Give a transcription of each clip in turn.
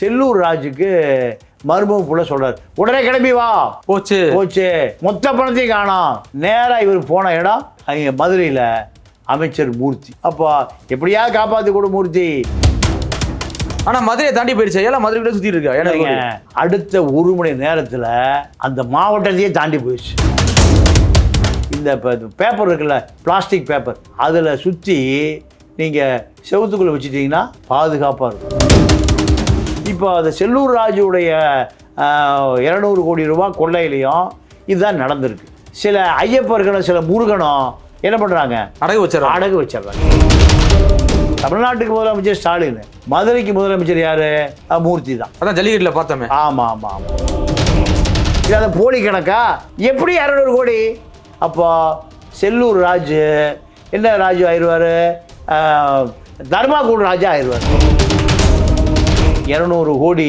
செல்லூர் ராஜுக்கு மருமக புள்ள சொல்றாரு. உடனே கிளம்பி வா. போச்சு. போச்சு. மொத்த பணத்தையும் காணோம். நேரா இவர் போன இடம் அங்க மதுரையில அமைச்சர் மூர்த்தி. அப்போ எப்படியாவது காப்பாத்தி கொடு மூர்த்தி. ஆனா மதுரையை தாண்டி போயிருச்சு? எல்லாம் மதுரை கிட்ட சுத்திட்டு இருக்கா? ஏன்னா அடுத்த ஒரு மணி நேரத்துல அந்த மாவட்டத்தையே தாண்டி போயிடுச்சு இந்த பேப்பர் இருக்குல்ல பிளாஸ்டிக் பேப்பர் அதுல சுத்தி நீங்க செவுத்துக்குள்ள வச்சுட்டீங்கன்னா பாதுகாப்பா இருக்கும். இப்போ அந்த செல்லூர் ராஜுடைய இரநூறு கோடி ரூபாய் கொள்ளையிலையும் இதுதான் நடந்திருக்கு. சில ஐயப்பர்களும் சில முருகனும் என்ன பண்றாங்க? அடகு வச்சிடறாங்க. அடகு வச்சிடுறாங்க. தமிழ்நாட்டுக்கு முதலமைச்சர் ஸ்டாலின் மதுரைக்கு முதலமைச்சர் யாரு? மூர்த்தி தான் அதான் ஜல்லிக்கட்டுல பார்த்தோமே. ஆமா ஆமா ஆமா. இது அந்த போலி கணக்கா? எப்படி இரநூறு கோடி? அப்போ செல்லூர் ராஜு என்ன ராஜு ஆயிடுவார்? தர்மாகூர் ராஜா ஆயிடுவார். இரநூறு கோடி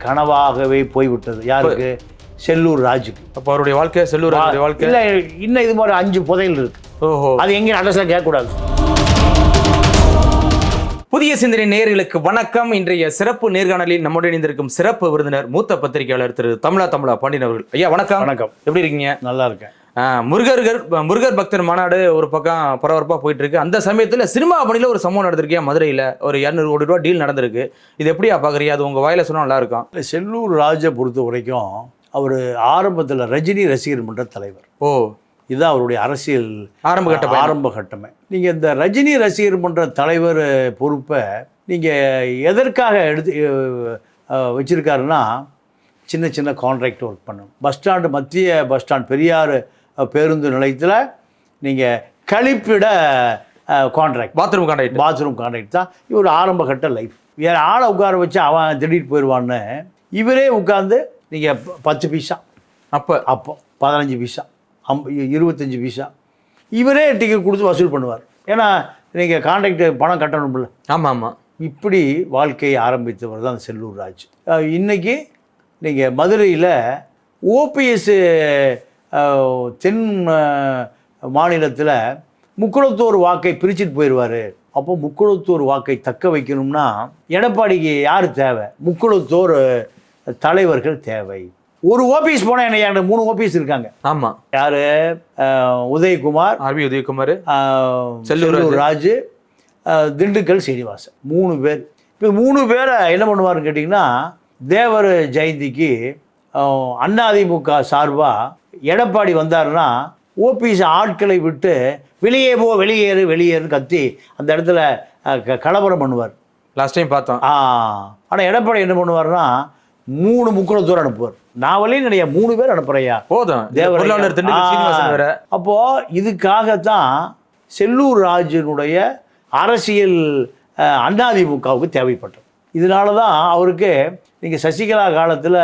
கனவாகவே போய்விட்டது. யாருக்கு? செல்லூர் ராஜுக்கு. அப்ப அவருடைய வாழ்க்கை செல்லூர் வாழ்க்கை? இல்லை இன்னும் இது மாதிரி அஞ்சு புதையல் இருக்கு. ஓஹோ. அது எங்கேயும் அட்ரஸ்லாம் கேட்கக்கூடாது. புதிய சிந்தனை நேயர்களுக்கு வணக்கம். இன்றைய சிறப்பு நேர்காணலில் நம்முடன் இணைந்திருக்கும் சிறப்பு விருந்தினர் மூத்த பத்திரிகையாளர் திரு தமிழா தமிழா பாண்டியன் அவர்கள். ஐயா வணக்கம். வணக்கம். எப்படி இருக்கீங்க? நல்லா இருக்கேன். முருகர்கள் முருகர் பக்தர் மாநாடு ஒரு பக்கம் பரபரப்பா போயிட்டு இருக்கு அந்த சமயத்துல சினிமா பணியில ஒரு சம்பவம் நடந்திருக்கேன் மதுரையில ஒரு இரநூறு கோடி ரூபாய் டீல் நடந்திருக்கு. இது எப்படியா பாக்குறீங்க? அது உங்க வாயில சொன்னா நல்லா இருக்கும் இல்ல, செல்லூர் ராஜை பொறுத்த வரைக்கும் அவர் ஆரம்பத்தில் ரஜினி ரசிகர் மன்ற தலைவர். ஓ. இதுதான் அவருடைய அரசியல் ஆரம்ப கட்ட. ஆரம்ப கட்டமே. நீங்கள் இந்த ரஜினி ரசிகர் மன்ற தலைவர் பொறுப்பை நீங்கள் எதற்காக எடுத்து வச்சிருக்காருன்னா சின்ன சின்ன கான்ட்ராக்ட் ஒர்க் பண்ணணும். பஸ் ஸ்டாண்டு மத்திய பஸ் ஸ்டாண்ட் பெரியார் பேருந்து நிலையத்தில் நீங்கள் கழிப்பிட contract bathroom contact bathroom contract தான். இவர் ஆரம்ப கட்ட லைஃப் வேறு ஆளை உட்கார வச்சு அவன் திடீர்னு போயிடுவான்னு இவரே உட்காந்து நீங்கள் பத்து பைசா. அப்ப? அப்போ பதினஞ்சு பைசா. அம் இருபத்தஞ்சி பைசா. இவரே டிக்கெட் கொடுத்து வசூல் பண்ணுவார். ஏன்னா நீங்கள் கான்ட்ராக்ட் பணம் கட்டணும்ல. ஆமா ஆமா இப்படி வாழ்க்கையை ஆரம்பித்தவர் தான் செல்லூர் ராஜ். அஹ் இன்னைக்கு நீங்கள் மதுரையில் ஓபிஎஸ் தென் மாநிலத்தில் முக்குளத்தோர் வாக்கை பிரிச்சுட்டு போயிடுவார் அப்போ முக்குளத்தோர் வாக்கை தக்க வைக்கணும்னா எடப்பாடிக்கு யார் தேவை? முக்குளத்தோர் தலைவர்கள் தேவை. ஒரு ஓபிஎஸ் போனால் என்ன என்கிட்ட மூணு ஓபிஎஸ் இருக்காங்க? ஆமா. யார்? உதயகுமார் ஆர்பி உதயகுமார் செல்லூர் ராஜு. திண்டுக்கல் சீனிவாசன் மூணு பேர். இப்போ மூணு பேரை என்ன பண்ணுவாருன்னு கேட்டிங்கன்னா தேவர் ஜெயந்திக்கு அதிமுக சார்பாக எடப்பாடி வந்தாருன்னா ஓபிஎஸ் ஆட்களை விட்டு வெளியே போ வெளியேறு வெளியேறுன்னு கத்தி அந்த இடத்துல கலவரம் பண்ணுவார். லாஸ்ட் டைம் பார்த்தோம். ஆ ஆனால் எடப்பாடி என்ன பண்ணுவாருன்னா மூணு முக்குளத்தூர் அனுப்புவார். வழியும் நிறைய மூணு பேர் அனுப்புறையா போதும். வேற. அப்போ இதுக்காகத்தான் செல்லூர் ராஜனுடைய அரசியல் அஹ், அதிமுகவுக்கு தேவைப்பட்டது. இதனால தான் அவருக்கு நீங்கள் சசிகலா காலத்தில்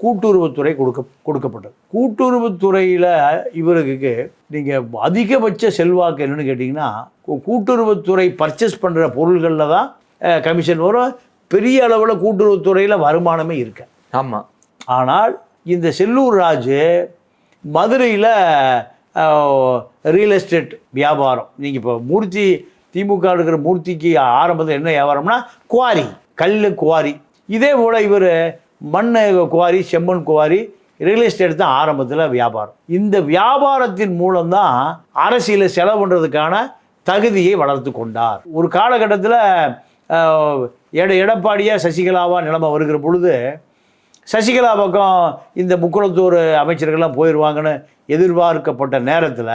கூட்டுறவுத்துறை கொடுக்க கொடுக்கப்பட்டது. கூட்டுறவுத்துறையில் இவருக்கு நீங்கள் அதிகபட்ச செல்வாக்கு என்னன்னு கேட்டிங்கன்னா கூட்டுறவுத்துறை பர்ச்சேஸ் பண்ணுற பொருள்களில் தான் கமிஷன் வரும். பெரிய அளவில் கூட்டுறவுத்துறையில் வருமானமே இருக்கு. ஆமா. ஆனால் இந்த செல்லூர் ராஜு மதுரையில் ரியல் எஸ்டேட் வியாபாரம். நீங்கள் இப்போ மூர்த்தி திமுக இருக்கிற மூர்த்திக்கு ஆரம்பத்தில் என்ன வியாபாரம்னா குவாரி கல் குவாரி. இதே போல் இவர் மண் குவாரி செம்மண் குவாரி ரியல் எஸ்டேட் தான் ஆரம்பத்தில் வியாபாரம். இந்த வியாபாரத்தின் மூலம்தான் அரசியலை செலவு பண்ணுறதுக்கான தகுதியை வளர்த்து கொண்டார். ஒரு காலகட்டத்தில் எட எடப்பாடியா சசிகலாவா நிலைமை வருகிற பொழுது சசிகலா பக்கம் இந்த முக்குளத்தூர் அமைச்சர்கள்லாம் போயிடுவாங்கன்னு எதிர்பார்க்கப்பட்ட நேரத்தில்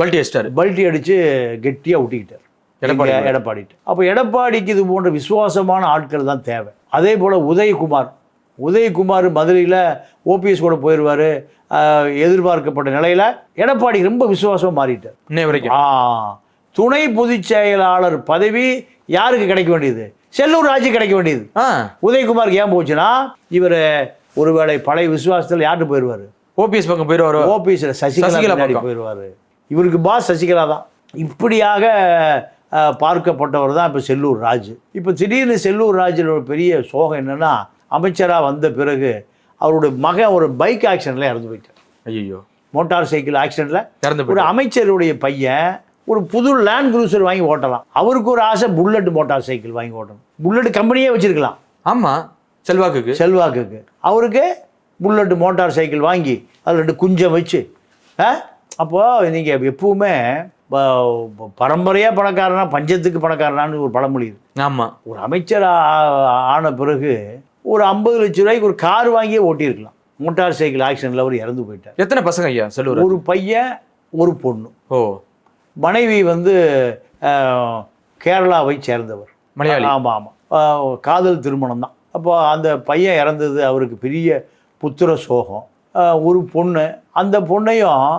பல்டி அடிச்சிட்டாரு. பல்ட்டி அடித்து கெட்டியாக ஒட்டிக்கிட்டார். எடப்பாடி எடப்பாடிட்டு. அப்போ எடப்பாடிக்கு இது போன்ற விசுவாசமான ஆட்கள் தான் தேவை. அதே போல் உதயகுமார் உதயகுமார் மதுரையில் ஓபிஎஸ் கூட போயிடுவார் எதிர்பார்க்கப்பட்ட நிலையில் எடப்பாடி ரொம்ப விசுவாசமாக மாறிட்டார். இன்னை வரைக்கும். ஆ துணை பொதுச் செயலாளர் பதவி யாருக்கு கிடைக்க வேண்டியது? செல்லூர் ராஜு கிடைக்க வேண்டியது. உதயகுமாருக்கு ஏன் போச்சுன்னா இவர் ஒருவேளை பழைய விசுவாசத்தில் யார்கிட்ட போயிடுவார் ஓபிஎஸ் பக்கம் போயிடுவாரு ஓபிஎஸ்ல சசிகலா. போயிடுவார் இவருக்கு பாஸ் சசிகலா தான். இப்படியாக பார்க்கப்பட்டவர் தான் இப்போ செல்லூர் ராஜு. இப்போ திடீர்னு செல்லூர் ராஜில் ஒரு பெரிய சோகம் என்னன்னா அமைச்சராக வந்த பிறகு அவருடைய மகன் ஒரு பைக் ஆக்சிடென்ட்ல இறந்து போயிட்டார். ஐயோ மோட்டார் சைக்கிள் ஆக்சிடென்ட்ல இறந்து ஒரு அமைச்சருடைய பையன் ஒரு புது லேண்ட் குரூசர் வாங்கி ஓட்டலாம். அவருக்கு ஒரு ஆசை புல்லட் மோட்டார் சைக்கிள் வாங்கி ஓட்டணும். புல்லட் கம்பெனியே வச்சிருக்கலாம். ஆமா. செல்வாக்குக்கு. செல்வாக்குக்கு. அவருக்கு புல்லட்டு மோட்டார் சைக்கிள் வாங்கி அதில் ரெண்டு குஞ்சம் வச்சு ஆ? அப்போது நீங்கள் எப்பவுமே பரம்பரையாக பணக்காரனா பஞ்சத்துக்கு பணக்காரனான்னு ஒரு பழமொழி இருக்கு. ஆமா. ஒரு அமைச்சர் ஆன பிறகு ஒரு ஐம்பது லட்ச ரூபாய்க்கு ஒரு கார் வாங்கியே ஓட்டியிருக்கலாம். மோட்டார் சைக்கிள் ஆக்சிடென்ட்ல அவர் இறந்து போயிட்டார். எத்தனை பசங்க ஐயா செல்லூர்? ஒரு பையன் ஒரு பொண்ணு. ஓ. மனைவி வந்து கேரளாவை சேர்ந்தவர். மலையாளி? ஆமாம் ஆமாம் காதல் திருமணம் தான். அப்போ அந்த பையன் இறந்தது அவருக்கு பெரிய புத்திர சோகம். ஒரு பொண்ணு. அந்த பொண்ணையும்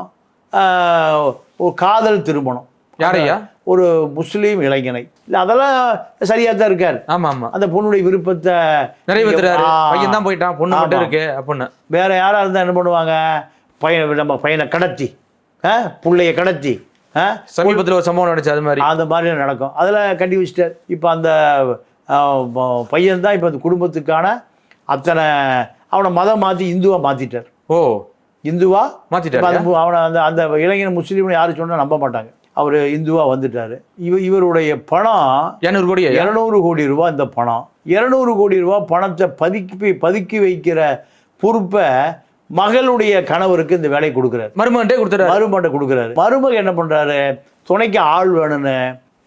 காதல் திருமணம். யார் ஐயா? ஒரு முஸ்லீம் இளைஞனை. இல்லை அதெல்லாம் சரியாக தான் இருக்கார். ஆமா ஆமா அந்த பொண்ணுடைய விருப்பத்தை நிறைவேற்றுறாரு பையன் தான் போயிட்டான். பொண்ணு மட்டும். இருக்கு அப்படின்னு. வேற யாராக இருந்தால் என்ன பண்ணுவாங்க? பையன் நம்ம பையனை கடத்தி. ஆ? பிள்ளைய கடத்தி. ஆ? சமீபத்துல ஒரு சம்பவம் நடந்துச்சு அது மாதிரி. அந்த மாதிரி நடக்கும். அதில் கட்டி வச்சிட்டார். இப்போ அந்த பையன் தான் இப்போ அந்த குடும்பத்துக்கான அத்தனை அவனை மதம் மாற்றி இந்துவாக மாற்றிட்டார் ஓ. இந்துவா? மாத்திட்டாரு? இப்ப அந்த மு- அவனை அந்த அந்த இளைஞன் முஸ்லீம்னு யாரும் சொன்னால் நம்ப மாட்டாங்க. அவர் இந்துவா வந்துட்டார். இவ இவருடைய பணம் இரநூறு கோடி இரநூறு கோடி ரூபா இந்த பணம். இரநூறு கோடி ரூபா பணத்தை பதுக்கி பதுக்கி வைக்கிற பொறுப்பை மகளுடைய கணவருக்கு இந்த வேலையை கொடுக்குறாரு. மருமகன்ட்டே கொடுத்துட்டாரு. மருமகன் கொடுக்குறாரு. மருமகன் என்ன பண்ணுறாரு துணைக்கு ஆள் வேணும்னு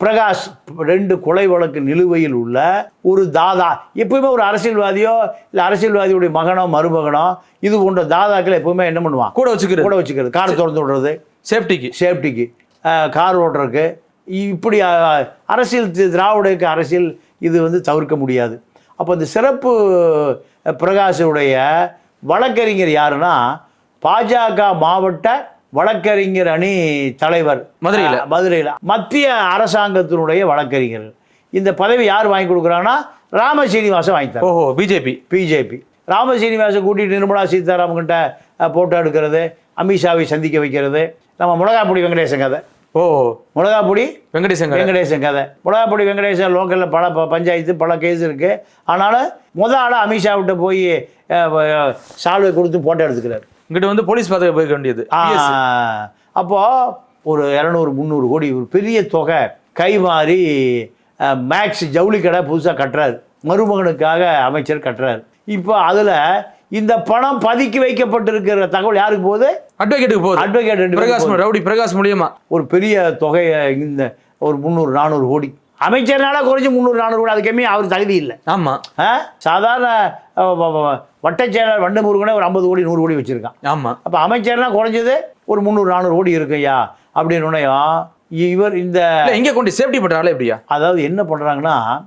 பிரகாஷ் ரெண்டு கொலை வழக்கு நிலுவையில் உள்ள ஒரு தாதா எப்பவுமே ஒரு அரசியல்வாதியோ இல்லை அரசியல்வாதியுடைய மகனோ மருமகனோ இது போன்ற தாதாக்களை எப்பவுமே என்ன பண்ணுவான்? கூட வச்சுக்கிறது. கூட வச்சுக்கிறது. கார் திறந்து விடுறது. சேஃப்டிக்கு சேஃப்டிக்கு கார் ஓட்டுறதுக்கு. இப்படி அரசியல் திராவிடக்கு அரசியல் இது வந்து தவிர்க்க முடியாது. அப்போ இந்த சிறப்பு பிரகாஷுடைய வழக்கறிஞர் யாருன்னா பாஜக மாவட்ட வழக்கறிஞர் அணி தலைவர். மதுரையில. மதுரையில். மத்திய அரசாங்கத்தினுடைய வழக்கறிஞர். இந்த பதவி யார் வாங்கி கொடுக்குறாங்கன்னா ராம சீனிவாசன் வாங்கி ஓஹோ பிஜேபி. பிஜேபி. ராம சீனிவாசன் கூட்டிட்டு நிர்மலா சீதாராமன் கிட்ட போட்டோ எடுக்கிறது அமித்ஷாவை சந்திக்க வைக்கிறது. நம்ம மிளகாப்பொடி வெங்கடேசன் கதை. ஓ மிளகாப்பொடி? வெங்கடேசங்க வெங்கடேசன் கதை. மிளகாப்பொடி வெங்கடேசன் லோக்கலில் பல ப- பஞ்சாயத்து பல கேஸ் இருக்குது ஆனாலும் முத ஆளாக அமித்ஷா விட்ட போய் சால்வை கொடுத்து போட்டோ எடுத்துக்கிறாரு. இங்கிட்ட வந்து போலீஸ் பாதுகாப்பு போய்க்க வேண்டியது. அப்போது ஒரு இரநூறு முந்நூறு கோடி ஒரு பெரிய தொகை கை மாறி மேக்ஸ் ஜவுளி கடை புதுசாக கட்டுறாரு. மருமகனுக்காக அமைச்சர் கட்டுறாரு. இப்போ அதில் இந்த பணம் பதுக்கி வைக்கப்பட்டிருக்கிற தகவல் யாருக்கு போகுது? அட்வொகேட்டுக்கு போகுது. அட்வொகேட் பிரகாஷ். ரவுடி பிரகாஷ் மூலியமா. ஒரு பெரிய தொகையை இந்த ஒரு முந்நூறு நானூறு கோடி. அமைச்சர்னால குறைஞ்சு முந்நூறு நானூறு கோடி அது கம்மி அவர் தகுதி இல்லை. ஆமா. ஆ? சாதாரண அஹ், வ- வ- வட்டச் செயலர் வண்டு முருகனே ஒரு ஐம்பது கோடி நூறு கோடி வச்சுருக்கான். ஆமா. அப்போ அமைச்சர்னா குறைஞ்சது ஒரு முந்நூறு நானூறு கோடி இருக்குய்யா அப்படின்னு இவர் இந்த இங்க கொண்டு சேஃப்டி பண்றாங்களே எப்படியா அதாவது என்ன பண்ணுறாங்கன்னா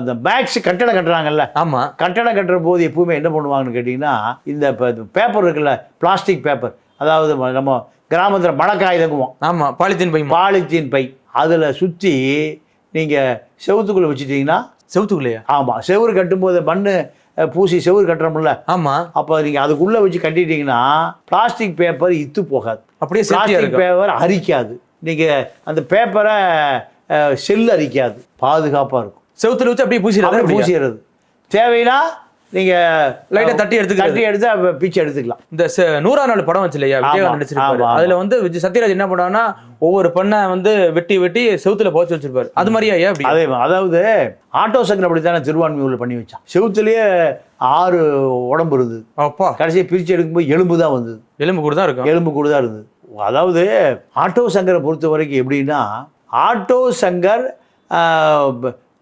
இந்த பேக்ஸ் கட்டடம் கட்டுறாங்கல்ல. ஆமா. கட்டடம் கட்டுற போது எப்பவுமே என்ன பண்ணுவாங்கன்னு கேட்டிங்கன்னா இந்த பேப்பர் இருக்குல்ல பிளாஸ்டிக் பேப்பர் அதாவது நம்ம கிராமத்தில் மணக்காயுதங்குவோம் ஆமா பாலித்தீன் பைமா பாலித்தீன் பை. அதில் சுற்றி நீங்கள் செவுத்துக்குள்ளே வச்சுட்டீங்கன்னா செவுத்துக்குள்ளையா? ஆமாம் செவுரு கட்டும்போது மண் பூசி செவுரு கட்டுறோம்ல. ஆமா. அப்போ நீங்கள் அதுக்குள்ளே வச்சு கட்டிட்டீங்கன்னா பிளாஸ்டிக் பேப்பர் இத்து போகாது. அப்படியே பிளாஸ்டிக் பேப்பர் அரிக்காது. நீங்கள் அந்த பேப்பரை செல் அரிக்காது. பாதுகாப்பாக இருக்கும். செவுத்துல வச்சு அப்படியே அப்படியே பூசிடுறது. தேவைன்னா நீங்கள் லைட்டா தட்டி எடுத்துக்கிறது. தட்டி எடுத்து பிச்சை எடுத்துக்கலாம். இந்த நூறாம் நாள் படம் வச்சு இல்லையா? நடிச்சிருப்பாரு. அதுல வந்து சத்யராஜ் என்ன பண்ணான்னா ஒவ்வொரு பெண்ணை வந்து வெட்டி வெட்டி செவுத்துல போச்சு வச்சிருப்பாரு. அது மாதிரியா ஏன் அப்படி? அதே. அதாவது ஆட்டோ சங்கர் அப்படி தானே திருவான்மையூரில் பண்ணி வச்சான். செவுத்துலேயே ஆறு உடம்பு இருந்தது. அப்பா. கடைசியை பிரித்து எடுக்கும்போது எலும்பு தான் வந்தது. எலும்பு கூட தான் இருக்கும். எலும்பு கூட தான் இருந்தது. அதாவது ஆட்டோ சங்கரை பொறுத்த வரைக்கும் எப்படின்னா ஆட்டோ சங்கர்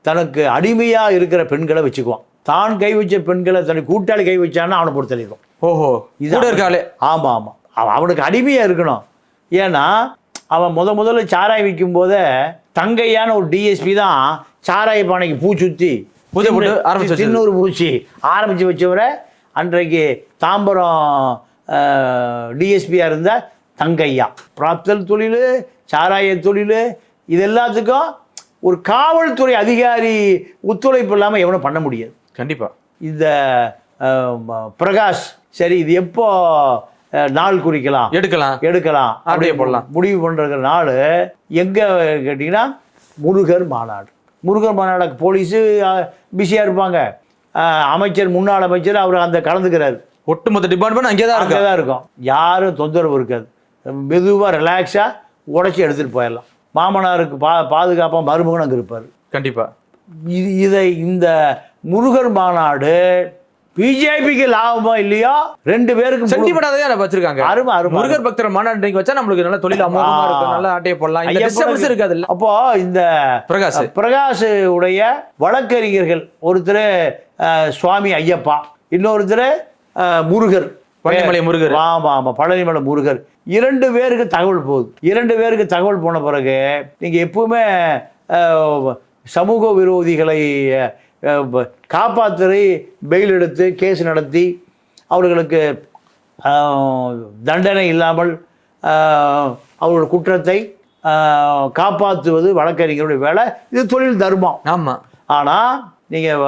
தனக்கு அடிமையாக இருக்கிற பெண்களை வச்சுக்குவான். தான் கை வச்ச பெண்களை தனக்கு கூட்டாளி கை வச்சான்னா அவனை பொறுத்த தள்ளிடும் ஓஹோ இது கூட இருக்காளே ஆமாம் ஆமாம் அவன் அவனுக்கு அடிமையாக இருக்கணும். ஏன்னா அவன் முத முதல்ல சாராய் விற்கும் போதே தங்கையான ஒரு டிஎஸ்பி தான் சாராய பானைக்கு பூ சுற்றி ஆரம்பிச்சு வச்சது. சின்னூர் பூச்சி ஆரம்பித்து வச்சவரை அன்றைக்கு தாம்பரம் டிஎஸ்பியாக இருந்த தங்கையா. பிராப்தல் தொழில் சாராய தொழில் இது எல்லாத்துக்கும் ஒரு காவல்துறை அதிகாரி ஒத்துழைப்பு இல்லாமல் எவனும் பண்ண முடியாது. கண்டிப்பா. இந்த பிரகாஷ் சரி இது எப்போ நாள் குறிக்கலாம்? எடுக்கலாம். எடுக்கலாம். அப்படியே அப்படி போடலாம். முடிவு பண்ணுற நாள் எங்கே கேட்டிங்கன்னா முருகர் மாநாடு. முருகர் மாநாடு போலீஸு பிஸியாக இருப்பாங்க. அமைச்சர் முன்னாள் அமைச்சர் அவர் அந்த கலந்துக்கிறாரு. ஒட்டுமொத்த டிபார்ட்மெண்ட் அங்கே தான் அங்கே தான் இருக்கும். யாரும் தொந்தரவு இருக்காது. மெதுவாக ரிலாக்ஸாக உடச்சி எடுத்துகிட்டு போயிடலாம். மாமனாருக்கு பா பாதுகாப்பாக மருமகன் அங்கே இருப்பார். கண்டிப்பா. இது இதை இந்த முருகர் மாநாடு பிஜேபிக்கு லாபமோ இல்லையோ ரெண்டு பேருக்கு சென்டிமெண்டா தான் வச்சிருக்காங்க. அருமை அருமை முருகர் பக்தர் மாநாடு வச்சா நம்மளுக்கு நல்ல தொழில் அமோகமா ஆ. இருக்கும் நல்ல ஆட்டையை போடலாம். டிஸ்டர்பன்ஸ் இருக்காது இல்ல. அப்போ இந்த பிரகாஷ். பிரகாஷ் உடைய வழக்கறிஞர்கள் ஒருத்தர் சுவாமி ஐயப்பா இன்னொருத்தர் முருகர். பழனிமலை முருகர். ஆமா ஆமா பழனிமலை முருகர். இரண்டு பேருக்கு தகவல் போகுது இரண்டு பேருக்கு தகவல் போன பிறகு நீங்க எப்பவுமே சமூக விரோதிகளை காப்பாற்றி பெயில் எடுத்து கேஸ் நடத்தி அவர்களுக்கு தண்டனை இல்லாமல் அஹ், அவர்கள் குற்றத்தை காப்பாற்றுவது வழக்கறிஞருடைய வேலை. இது தொழில் தர்மம். ஆமா. ஆனால் நீங்கள்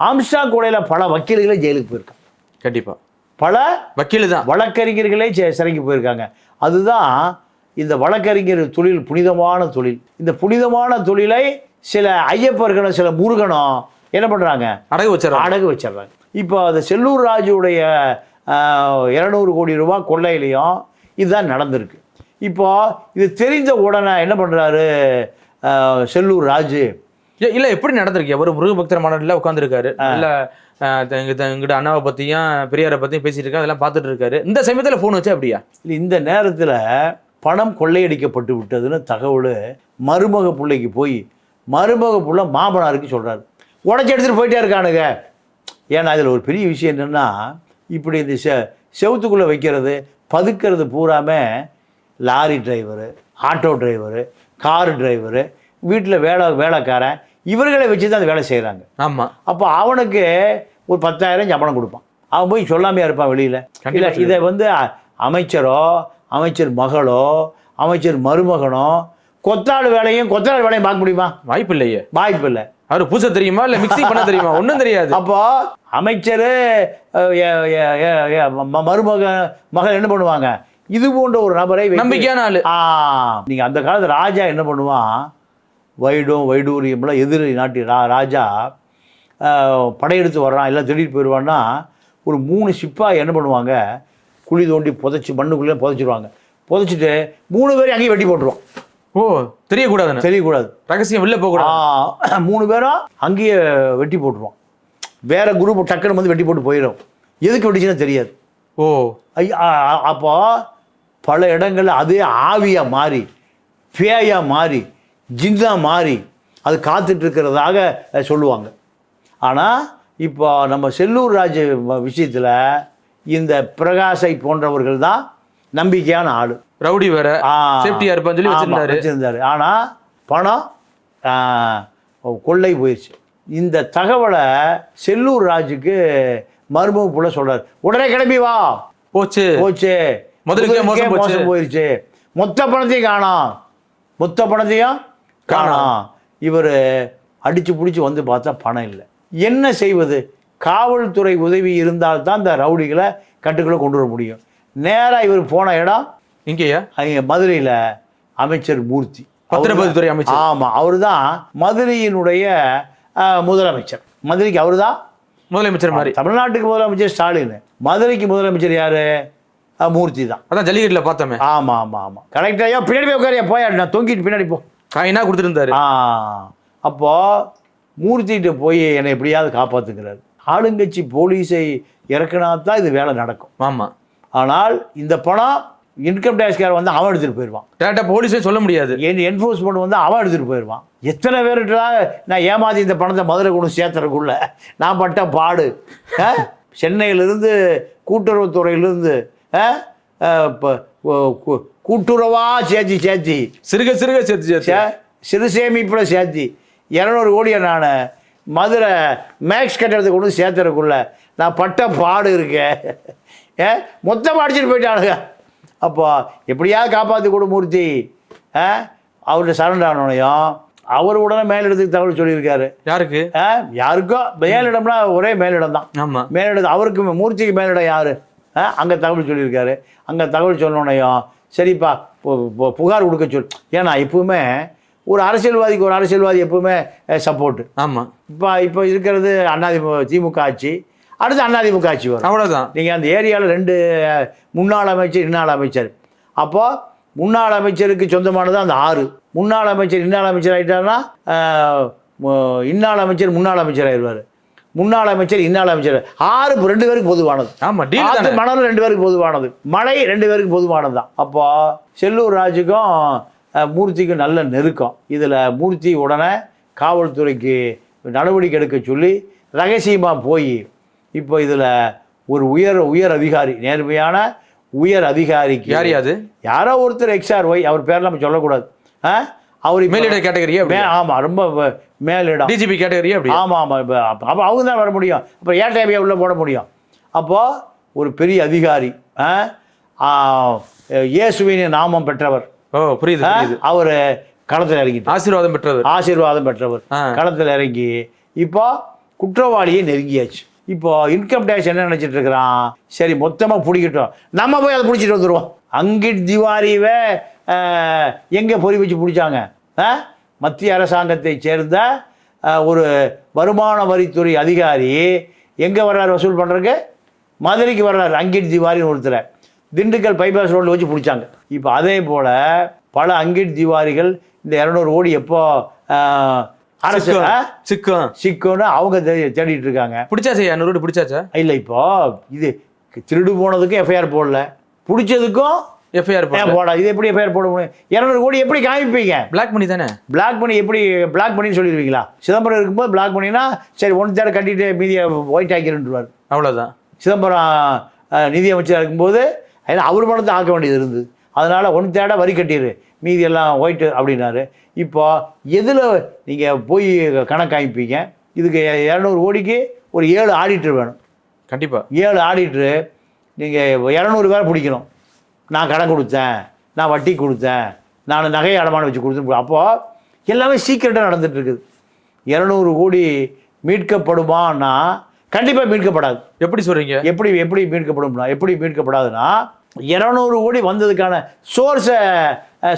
ஆம்ஸ்டா கூடையில் பல வக்கீல்களே ஜெயிலுக்கு போயிருக்காங்க. கண்டிப்பா. பல வக்கீல் தான் வழக்கறிஞர்களே செ- சிறைக்கு போயிருக்காங்க. அதுதான் இந்த வழக்கறிஞர் தொழில் புனிதமான தொழில். இந்த புனிதமான தொழிலை சில ஐயப்பர்களும் சில முருகனும் என்ன பண்ணுறாங்க அடகு வச்சிடறாங்க. அடகு வச்சிடுறாங்க. இப்போ அந்த செல்லூர் ராஜுடைய இரநூறு கோடி ரூபாய் கொள்ளையிலையும் இதுதான் நடந்திருக்கு. இப்போ இது தெரிந்த உடனே என்ன பண்ணுறாரு செல்லூர் ராஜு? இல்ல எப்படி நடந்திருக்கு? அவர் முருக பக்தர் மாநாடுல உட்காந்துருக்காரு இல்ல எங்கிட்ட அண்ணாவை பற்றியும் பெரியாரை பற்றியும் பேசிட்டு இருக்கா அதெல்லாம் பார்த்துட்டு இருக்காரு இந்த சமயத்தில் ஃபோன் வச்சா அப்படியா இல்லை இந்த நேரத்தில் பணம் கொள்ளையடிக்கப்பட்டு விட்டதுன்னு தகவல் மருமக பிள்ளைக்கு போய் மருமக புள்ள மாமனாருக்கு சொல்கிறார் உடச்சி எடுத்துகிட்டு போயிட்டே இருக்கானுங்க. ஏன்னா அதில் ஒரு பெரிய விஷயம் என்னென்னா இப்படி இந்த செ செவுத்துக்குள்ளே வைக்கிறது பதுக்கிறது பூராமே lorry driver auto driver car driver வீட்டில் வேலை வேலைக்காரன் இவர்களை வச்சு தான் அந்த வேலை செய்கிறாங்க ஆமா. அப்போ அவனுக்கு ஒரு பத்தாயிரம் சம்பளம் கொடுப்பான். அவன் போய் சொல்லாமையா இருப்பான் வெளியில். இல்லை இதை வந்து அமைச்சரோ அமைச்சர் மகளோ அமைச்சர் மருமகனோ கொத்தாள் வேலையும் கொத்தாள் வேலையும் பார்க்க முடியுமா? வாய்ப்பு இல்லையே. வாய்ப்பு இல்லை. அவரு பூச தெரியுமா? இல்ல மிக்சிங் பண்ண தெரியுமா? ஒண்ணும் தெரியாது. அப்போ அமைச்சர் மருமக மகள் என்ன பண்ணுவாங்க? இது போன்ற ஒரு நபரை நம்பிக்கையான ஆளு. ஆ நீங்க அந்த காலத்து ராஜா என்ன பண்ணுவான்? வைடும் வைடூரியம்லாம் எதிரி நாட்டு ரா ராஜா படையெடுத்து வர்றான் எல்லாம் திருடிட்டு போயிடுவான்னா ஒரு மூணு சிப்பாய் என்ன பண்ணுவாங்க? குழி தோண்டி புதைச்சி மண்ணுக்குள்ளே புதைச்சிருவாங்க. புதைச்சிட்டு மூணு பேரையும் அங்கேயே வெட்டி போட்டுருவோம் ஓ தெரியக்கூடாதுன்னு? தெரியக்கூடாது. ரகசியம் வெளில போக கூடாது ஆ, மூணு பேரும் அங்கேயே வெட்டி போட்டுருவோம் வேற குரூப் டக்குன்னு வந்து வெட்டி போட்டு போயிடும். எதுக்கு வெட்டிச்சுன்னு தெரியாது. ஓ. ஐ- ஆ- ஆ- அப்போ பல இடங்கள்ல அதே ஆவியா மாறி பேயா மாறி ஜிந்தா மாறி அது காத்துட்டு இருக்கிறதாக அஹ், சொல்லுவாங்க. ஆனால் இப்போ நம்ம செல்லூர் ராஜ் விஷயத்தில் இந்த பிரகாசை போன்றவர்கள் தான் நம்பிக்கையான ஆள். ரவுடி வேற சேஃப்டியா இருப்பான்னு சொல்லி வச்சிருந்தாரு. வச்சிருந்தாரு. ஆனால் பணம் கொள்ளை போயிடுச்சு இந்த தகவலை செல்லூர் ராஜுக்கு மருமக புள்ள சொல்றாரு. உடனே கிளம்பி வா. போச்சு. போச்சு. முதலுக்கே மோசம். போயிருச்சு. மொத்த பணத்தையும் காணோம். மொத்த பணத்தையும் காணோம் இவர் அடிச்சு பிடிச்சி வந்து பார்த்தா பணம் இல்லை. என்ன செய்வது? காவல்துறை உதவி இருந்தால்தான் இந்த ரவுடிகளை கட்டுக்குள்ளே கொண்டு வர முடியும். நேராக இவர் போன இடம் இங்கேயா? அங்க மதுரையில் அமைச்சர் மூர்த்தி. பத்திரப்பதிவுத்துறை அமைச்சர். ஆமாம் அவர் தான் மதுரையினுடைய முதலமைச்சர். மதுரைக்கு அவர் தான் முதலமைச்சர் மாதிரி. தமிழ்நாட்டுக்கு முதலமைச்சர் ஸ்டாலின். மதுரைக்கு முதலமைச்சர் யாரு? மூர்த்தி தான் அதான் ஜல்லிக்கட்டுல பார்த்தோமே. ஆமாம் ஆமாம் ஆமாம் கரெக்டாக பின்னாடி போய் உட்காரியா போயா நான் தொங்கிட்டு பின்னாடி போ. காயினா கொடுத்துருந்தாரு. ஆ அப்போ மூர்த்திகிட்ட போய் என்னை எப்படியாவது காப்பாத்துக்கிறாரு ஆளுங்கட்சி போலீஸை இறக்குனா தான் இது வேலை நடக்கும். ஆமா. ஆனால் இந்த பணம் இன்கம் டேக்ஸ்கார் வந்து அவன் எடுத்துகிட்டு போயிடுவான். டேரக்டா போலீஸே சொல்ல முடியாது. என் என்ஃபோர்ஸ்மெண்ட் வந்து அவன் எடுத்துகிட்டு போயிடுவான். எத்தனை பேர்கிட்ட நான் ஏமாத்தி இந்த பணத்தை மதுரை கொண்டு சேர்த்துறக்குள்ள நான் பட்ட பாடு? சென்னையிலிருந்து கூட்டுறவுத்துறையிலிருந்து கூட்டுறவா சேர்த்தி சேர்த்தி. சிறுக சிறுக சேர்த்து சேர்த்து. சிறு சேமிப்பில் சேர்த்தி. இரநூறு கோடியை நான் மதுரை மேக்ஸ் கட்டடத்தை கொண்டு சேர்த்துறக்குள்ள நான் பட்ட பாடு இருக்கேன் ஏ மொத்தமாக அடிச்சிட்டு போயிட்டானுங்க. அப்போ எப்படியாவது காப்பாற்றி கொடு மூர்த்தி. ஆ அவர்கிட்ட சரண்டர் ஆனோனையும் அவர் உடனே மேலிடத்துக்கு தகவல் சொல்லியிருக்காரு. யாருக்கு? யாருக்கோ? மேலிடம்னா ஒரே மேலிடம் தான் ஆமா. மேலிடம் அவருக்கு மூர்த்திக்கு மேலிடம் யார்? அங்கே தகவல் சொல்லியிருக்காரு. அங்கே தகவல் சொன்னோனையும் சரிப்பா புகார் கொடுக்க சொல் ஏன்னா எப்பவுமே ஒரு அரசியல்வாதிக்கு ஒரு அரசியல்வாதி எப்பவுமே சப்போர்ட்டு ஆமா. இப்போ இப்போ இருக்கிறது அண்ணாதிமுக திமுக ஆட்சி. அடுத்து அண்ணாதிமுக ஆட்சி வரும். அவ்வளவுதான். நீங்கள் அந்த ஏரியாவில் ரெண்டு முன்னாள் அமைச்சர் இன்னாள் அமைச்சர். அப்போ முன்னாள் அமைச்சருக்கு சொந்தமானது அந்த ஆறு. முன்னாள் அமைச்சர் இன்னாள் அமைச்சர் ஆகிட்டாருன்னா இன்னாள் அமைச்சர் முன்னாள் அமைச்சர் ஆயிடுவார் முன்னாள் அமைச்சர் இன்னாள் அமைச்சர். ஆறு ரெண்டு பேருக்கு பொதுவானது. ஆமா டீல் ஆத்து தானே? மணல் ரெண்டு பேருக்கு பொதுவானது. மழை ரெண்டு பேருக்கு பொதுவானது தான் அப்போ செல்லூர் ராஜுக்கும் மூர்த்திக்கும் நல்ல நெருக்கம். இதில் மூர்த்தி உடனே காவல்துறைக்கு நடவடிக்கை எடுக்க சொல்லி ரகசியமாக போய் இப்போ இதில் ஒரு உயர் உயர் அதிகாரி நேர்மையான உயர் அதிகாரிக்கு யார் யாரோ ஒருத்தர் எக்ஸ்ஆர் ஒய் அவர் பேர் நம்ம சொல்லக்கூடாது. ஆ? அவர் மேலிட கேட்டகரியா ஆமாம் ரொம்ப மேலிடம். டிஜிபி கேட்டகரியா அப்படி? ஆமாம் ஆமாம் இப்போ அப்போ அவங்க தான் வர முடியும். இப்போ ஏடிஎம்ஏ உள்ளே போட முடியும். அப்போது ஒரு பெரிய அதிகாரி இயேசுவின் நாமம் பெற்றவர். ஓ புரியுது அவர் களத்தில் இறங்கிட்டார். ஆசீர்வாதம் பெற்றவர். ஆசீர்வாதம் பெற்றவர். களத்தில் இறங்கி இப்போ குற்றவாளியை நெருங்கியாச்சு. இப்போ இன்கம் டேக்ஸ் என்ன நினைச்சிட்டு இருக்கிறான்? சரி மொத்தமாக பிடிக்கட்டும். நம்ம போய் அதை பிடிச்சிட்டு வந்துடுவோம் அங்கிட் திவாரிவே எங்கே பொறி வச்சு பிடிச்சாங்க? மத்திய அரசாங்கத்தை சேர்ந்த ஒரு வருமான வரித்துறை அதிகாரி எங்கே வர்றாரு வசூல் பண்ணுறதுக்கு மதுரைக்கு வர்றாரு அங்கிட் திவாரின்னு ஒருத்தரை. திண்டுக்கல் பைபாஸ் ரோட்டில் வச்சு பிடிச்சாங்க. இப்போ அதே போல் பல அங்கிட் திவாரிகள் இந்த இரநூறு கோடி எப்போ அரசு சிக்கம். சிக்கும்னு அவங்க தேடிட்டு இருக்காங்க. பிடிச்சாச்சா இரநூறு கோடி பிடிச்சாச்சா? இல்லை இப்போ இது திருடு போனதுக்கும் எஃப்ஐஆர் போடல. பிடிச்சதுக்கும் எஃப்ஐஆர் போட? இது எப்படி எஃப்ஐஆர் போட முடியும்? இரநூறு கோடி எப்படி காமிப்பீங்க? பிளாக் பண்ணி தானே? பிளாக் பண்ணி எப்படி பிளாக் பண்ணின்னு சொல்லிடுவீங்களா? சிதம்பரம் இருக்கும்போது பிளாக் பண்ணினா சரி ஒன் தேர்ட் கட்டிட்டு மீதியை ஒயிட் ஆக்கிருந்துருவார் அவ்வளவுதான். சிதம்பரம் நிதியமைச்சராக இருக்கும்போது அவர் பணத்தை ஆக்க வேண்டியது இருந்தது. அதனால் ஒன் தேட வரி கட்டிடு மீதி எல்லாம் ஒயிட்டு அப்படின்னாரு. இப்போ எதில் நீங்கள் போய் கணக்கு காமிப்பீங்க? இதுக்கு இரநூறு கோடிக்கு ஒரு ஏழு ஆடிட்டர் வேணும். கண்டிப்பா. ஏழு ஆடிட்ரு நீங்கள் இரநூறு பேரை பிடிக்கணும். நான் கடன் கொடுத்தேன் நான் வட்டி கொடுத்தேன் நான் நகை அடமானம் வச்சு கொடுத்தேன். அப்போது எல்லாமே சீக்கிரட்டாக நடந்துட்டு இருக்குது இரநூறு கோடி மீட்கப்படுமான்னா கண்டிப்பாக மீட்கப்படாது. எப்படி சொல்றீங்க? எப்படி எப்படி மீட்கப்படும்னா எப்படி மீட்கப்படாதுன்னா இரநூறு கோடி வந்ததுக்கான சோர்ஸை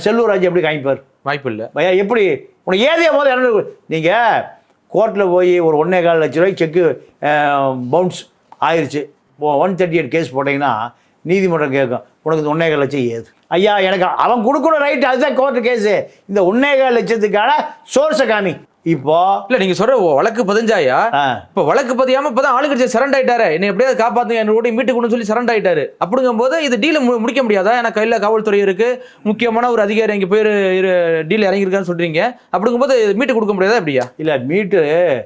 செல்லூர் ராஜ் எப்படி காமிப்பார்? வாய்ப்பு இல்ல பையா எப்படி? உனக்கு ஏதே போது இரநூறு நீங்கள் கோர்ட்டில் போய் ஒரு ஒன்றே கால் லட்ச ரூபாய்க்கு செக்கு பவுன்ஸ் ஆயிருச்சு. ஒன் தேர்ட்டி எயிட் கேஸ் போட்டிங்கன்னா நீதிமன்றம் கேட்கும் உனக்கு இந்த ஒன்றே கால் லட்சம் ஏது? ஐயா எனக்கு அவன் கொடுக்கணும் ரைட் அதுதான் கோர்ட்டு கேஸு இந்த ஒன்றே கால் லட்சத்துக்கான சோர்ஸை காமி. இப்போ இல்ல நீங்க சொல்ற வழக்கு பதிஞ்சாயா? இப்ப வழக்கு பதியாம இப்பதான் ஆளுங்கட்சி சரண்ட் ஆயிட்டாரு. என்னை எப்படியாவது காப்பாத்துங்க என்னோட கூட மீட்டு கொண்டு சொல்லி சரண்ட் ஆயிட்டாரு. அப்படிங்கும்போது இது டீல முடிக்க முடியாதா? ஏன்னா கையில காவல்துறை இருக்கு. முக்கியமான ஒரு அதிகாரி அங்க போய் டீல் இறங்கியிருக்கான்னு சொல்றீங்க. அப்படிங்கும்போது மீட்டு கொடுக்க முடியாதா எப்படியா? இல்லை மீட்டு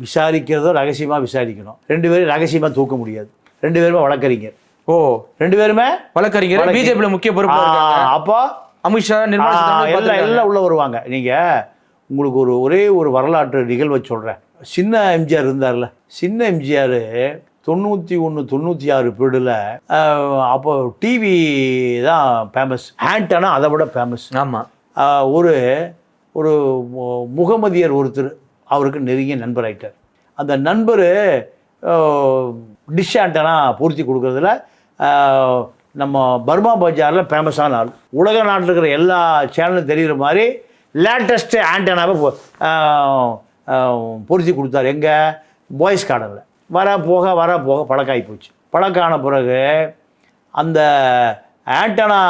விசாரிக்கிறதும் ரகசியமாக விசாரிக்கணும். ரெண்டு பேரும் ரகசியமாக தூக்க முடியாது. ரெண்டு பேருமே வழக்கறிஞர். ஓ. ரெண்டு பேருமே வழக்கறிஞர். வழக்கு- பிஜேபியில முக்கிய பொறுப்பு அப்போ அமித்ஷா நிர்மலா எல்லாம். எல்லாம் உள்ள வருவாங்க. நீங்கள் உங்களுக்கு ஒரு ஒரே ஒரு வரலாற்று நிகழ்வை சொல்கிறேன் சின்ன எம்ஜிஆர் இருந்தார்ல. சின்ன எம்ஜிஆர் தொண்ணூற்றி ஒன்று தொண்ணூற்றி ஆறு பீரியடில் அப்போ டிவி தான் ஃபேமஸ் ஆண்டனா அதை விட ஃபேமஸ் ஆமா. ஒரு ஒரு முகமதியர் ஒருத்தர் அவருக்கு நெருங்கிய நண்பர் ஆயிட்டார் அந்த நண்பர் டிஷ் ஆண்டனா பூர்த்தி கொடுக்குறதுல நம்ம பர்மா பஜாரில் ஃபேமஸான ஆள். உலக நாட்டில் இருக்கிற எல்லா சேனலும் தெரிகிற மாதிரி லேட்டஸ்ட்டு ஆண்டனாவை பொருத்தி கொடுத்தாரு. எங்கே? பாய்ஸ் கார்டனில் வர போக வர போக பழக்காகி போச்சு. பழக்கான பிறகு அந்த ஆண்டனா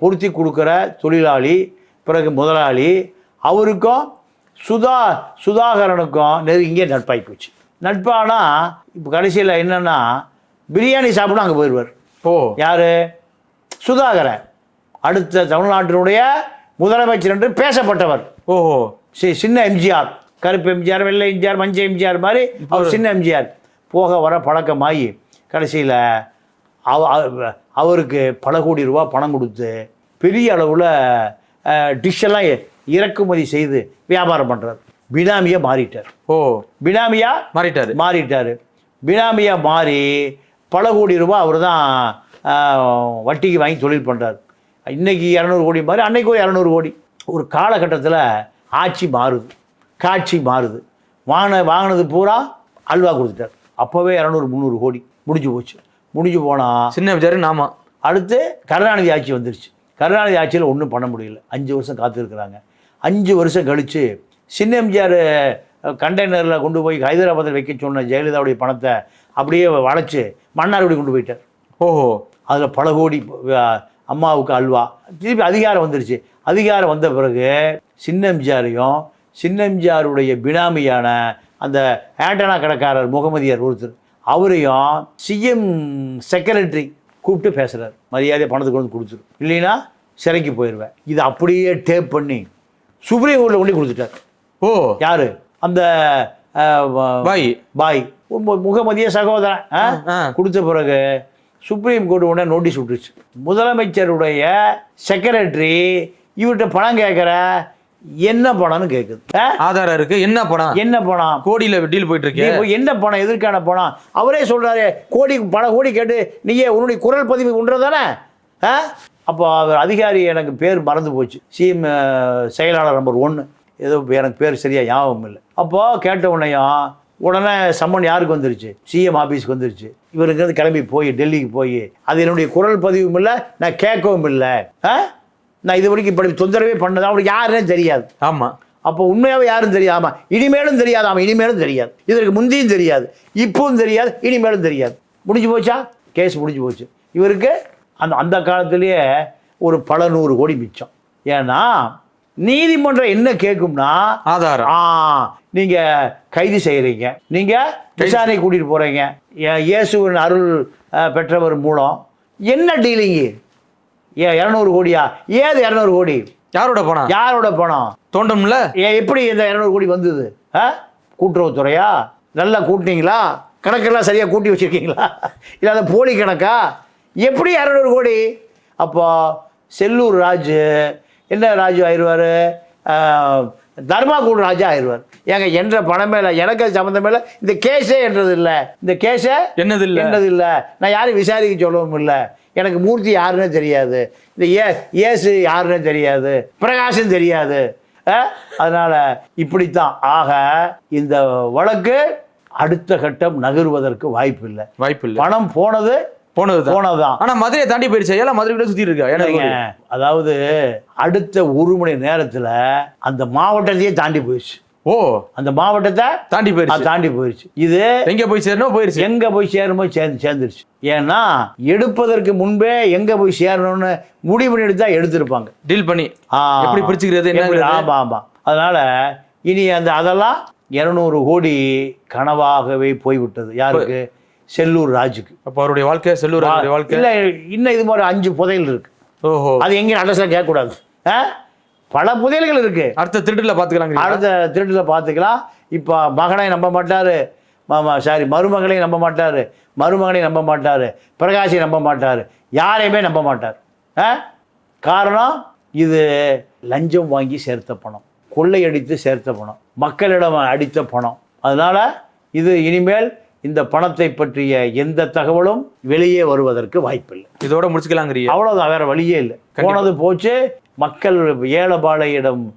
பொருத்தி கொடுக்குற தொழிலாளி பிறகு முதலாளி அவருக்கும் சுதா சுதாகரனுக்கும் நெருங்கிய நட்பாகி போச்சு. நட்பானா இப்போ கடைசியில் என்னன்னா பிரியாணி சாப்பிட அங்கே போயிடுவார் ஓ. யார்? சுதாகரன் அடுத்த தமிழ்நாட்டினுடைய முதலமைச்சர் என்று பேசப்பட்டவர். ஓஹோ. சி- சின்ன எம்ஜிஆர். கருப்பு எம்ஜிஆர் வெள்ளை எம்ஜிஆர் மஞ்சள் எம்ஜிஆர் மாதிரி அவர் சின்ன எம்ஜிஆர். போக வர பழக்கமாகி கடைசியில் அவ அவ- அவருக்கு பல கோடி ரூபா பணம் கொடுத்து பெரிய அளவில் டிஷ்ஷெல்லாம் இறக்குமதி செய்து வியாபாரம் பண்ணுறார் பினாமியாக மாறிட்டார். ஓ. பினாமியா மாறிட்டாரு. மாறிட்டார். பினாமியாக மாறி பல கோடி ரூபாய் அவர் தான் வட்டிக்கு வாங்கி தொழில் பண்ணுறார் இன்னைக்கு இரநூறு கோடி மாதிரி அன்னைக்கு ஒரு இரநூறு கோடி. ஒரு காலகட்டத்தில் ஆட்சி மாறுது. காட்சி மாறுது. வாங்கின வாங்கினது பூரா அல்வா கொடுத்துட்டார். அப்போவே இரநூறு முந்நூறு கோடி முடிஞ்சு போச்சு. முடிஞ்சு போனால் சின்ன விஜாரு நாமா? அடுத்து கருணாநிதி ஆட்சி வந்துருச்சு. கருணாநிதி ஆட்சியில் ஒன்றும் பண்ண முடியல. அஞ்சு வருஷம் காத்திருக்கிறாங்க. அஞ்சு வருஷம் கழித்து சின்ன எம்ஜிஆர் கண்டெய்னரில் கொண்டு போய் ஹைதராபாத்தில் வைக்க சொன்ன ஜெயலலிதாவுடைய பணத்தை அப்படியே வளைச்சு மன்னார்குடி கொண்டு போயிட்டார். ஓஹோ. அதில் பல கோடி அம்மாவுக்கு அல்வா. திருப்பி அதிகாரம் வந்துருச்சு. அதிகாரம் வந்த பிறகு சின்ன எம்ஜிஆரையும் சின்ன எம்ஜிஆருடைய பினாமியான அந்த ஆண்டனா கடைக்காரர் முகமதியர் ஒருத்தர் அவரையும் சிஎம் செக்ரட்டரி கூப்பிட்டு பேசுகிறார் மரியாதை பணத்தை கொண்டு வந்து கொடுத்துரு. இல்லைன்னா சிறைக்கு போயிடுவேன். இது அப்படியே டேப் பண்ணி சுப்ரீம் கோர்ட்டில் கொண்டு கொடுத்துட்டார். ஓ. யாரு? அந்த பாய். பாய். முகமதிய சகோதரன். கொடுத்த பிறகு சுப்ரீம் கோர்ட் உடனே நோட்டீஸ் விட்டுருச்சு. முதலமைச்சருடைய செக்ரட்டரி இவர்கிட்ட பணம் கேட்குற என்ன பணம்னு கேட்குது ஆ? ஆதாரம் இருக்கு. என்ன பணம்? என்ன பணம்? கோடியில டீல் போயிட்டு இருக்கு என்ன பணம்? எதற்கான பணம்? அவரே சொல்றாரு கோடி பல கோடி கேட்டு நீயே உன்னுடைய குரல் பதிவு உண்டுறதானே அப்போ அவர் அதிகாரி எனக்கு பேர் மறந்து போச்சு. சிஎம் செயலாளர் நம்பர் ஒன்று ஏதோ எனக்கு பேர் சரியா ஞாபகம் இல்லை. அப்போ கேட்ட உடனேயும் உடனே சம்மன் யாருக்கு வந்துருச்சு? சிஎம் ஆஃபீஸ்க்கு வந்துருச்சு. இவருக்கு இருந்து கிளம்பி போய் டெல்லிக்கு போய் அது என்னுடைய குரல் பதிவும் இல்லை நான் கேட்கவும் இல்லை. ஆ? நான் இது வரைக்கும் இப்படி தொந்தரவே பண்ணது? அவருக்கு யாருன்னே தெரியாது. ஆமா. அப்போ உண்மையாவே யாரும் தெரியாது. இனிமேலும் தெரியாது. ஆமா இனிமேலும் தெரியாது. இதற்கு முந்தியும் தெரியாது. இப்பவும் தெரியாது. இனிமேலும் தெரியாது. முடிஞ்சு போச்சா? கேஸ் முடிஞ்சு போச்சு. இவருக்கு அந்த அந்த காலத்திலேயே ஒரு பல நூறு கோடி மிச்சம். ஏன்னா நீதிமன்றம் என்ன கேட்கும்னா ஆதாரம். நீங்க கைது செய்யறீங்க. நீங்க விசாரணை கூட்டிட்டு போறீங்க. இயேசுவின் அருள் பெற்றவர் மூலம். என்ன டீலிங்கு? ஏ இரநூறு கோடியா? ஏது இரநூறு கோடி? யாரோட பணம் யாரோட பணம் தோண்டம்ல? எப்படி இந்த இரநூறு கோடி வந்தது? கூட்டுறவுத்துறையா நல்லா கூட்டினீங்களா? கணக்கெல்லாம் சரியாக கூட்டி வச்சுருக்கீங்களா? இல்லை அந்த போலி கணக்கா? எப்படி இரநூறு கோடி? அப்போ செல்லூர் ராஜு என்ன ராஜு ஆயிடுவார்? தர்மாகூர் ராஜா ஆயிடுவார். ஏங்க என்ற பணமே இல்லை எனக்கு சம்மந்தமே இல்லை இந்த கேஸே என்றது இல்லை இந்த கேஸே என்னது இல்ல என்னது இல்லை நான் யாரையும் விசாரிக்க சொல்லவும் இல்லை. எனக்கு மூர்த்தி யாருன்னே தெரியாது. இந்த ஏ ஏசு யாருன்னே தெரியாது. பிரகாசம் தெரியாது? அதனால இப்படித்தான். ஆக இந்த வழக்கு அடுத்த கட்டம் நகருவதற்கு வாய்ப்பு இல்லை வாய்ப்பு இல்ல பணம் போனது போனதுதான். போனதுதான். ஆனா மதுரையை தாண்டி போயிருச்சு. ஏன் மதுரை கூட சுத்தி இருக்கா இல்லைங்க. அதாவது அடுத்த ஒரு மணி நேரத்துல அந்த மாவட்டத்தையே தாண்டி போயிடுச்சு ஓ. அந்த மாவட்டத்தை தாண்டி போயிருச்சு. தாண்டி போயிடுச்சு இது எங்க போய் சேரணும் போயிருச்சு. எங்க போய் சேருமோ சேர்ந்து சேர்ந்துருச்சு. ஏன்னா எடுப்பதற்கு முன்பே எங்க போய் சேரணும்னு முடிவு பண்ணி எடுத்தா எடுத்திருப்பாங்க. டீல் பண்ணி. எப்படி பிரிச்சுக்கிறது? என்ன ஆமா ஆமா. அதனால இனி அந்த அதெல்லாம் இருநூறு கோடி கனவாகவே போய்விட்டது. யாருக்கு? செல்லூர் ராஜுக்கு. அப்ப அவருடைய வாழ்க்கை செல்லூர் வாழ்க்கை? இல்ல இன்னும் இது மாதிரி அஞ்சு புதையல் இருக்கு. ஓஹோ. அது எங்கேயும் அட்ரஸ்லாம் கேட்கக்கூடாது. ஆ? பல புதையல்கள் இருக்கு. அடுத்த திருட்டுல பாத்துக்கலாங்க அடுத்த திருட்டுல பார்த்துக்கலாம் இப்போ மகனை நம்ப மாட்டாரு. மாமா சாரி மருமகளையும் நம்ப மாட்டாரு. மருமகனையும் நம்ப மாட்டாரு. பிரகாஷை நம்ப மாட்டாரு. யாரையுமே நம்ப மாட்டார். ஆ? காரணம் இது லஞ்சம் வாங்கி சேர்த்த பணம். கொள்ளையடித்து சேர்த்த பணம். மக்களிடம் அடித்த பணம். அதனால இது இனிமேல் இந்த பணத்தை பற்றிய எந்த தகவலும் வெளியே வருவதற்கு வாய்ப்பில்லை. இதோட முடிச்சுக்கலாங்கிறீங்க. அவ்வளோதான் வேற வழியே இல்லை. போனது போச்சு மக்கள் ஏழைபாளையிடம்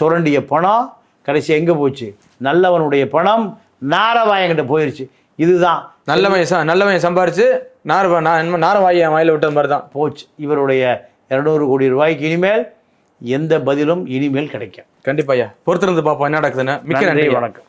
சுரண்டிய பணம் கடைசி எங்கே போச்சு? நல்லவனுடைய பணம் நாரவாயங்கிட்ட போயிருச்சு. இதுதான். நல்லவன் ச- நல்லவன் சம்பாரிச்சு நார நார வாயை வாயில விட்ட மாதிரி தான். போச்சு. இவருடைய இரநூறு கோடி ரூபாய்க்கு இனிமேல் எந்த பதிலும் இனிமேல் கிடைக்கும் கண்டிப்பா ஐயா. பொறுத்திருந்து பார்ப்போம். என்ன நடக்குதுன்னு. மிக்க நன்றி வணக்கம்.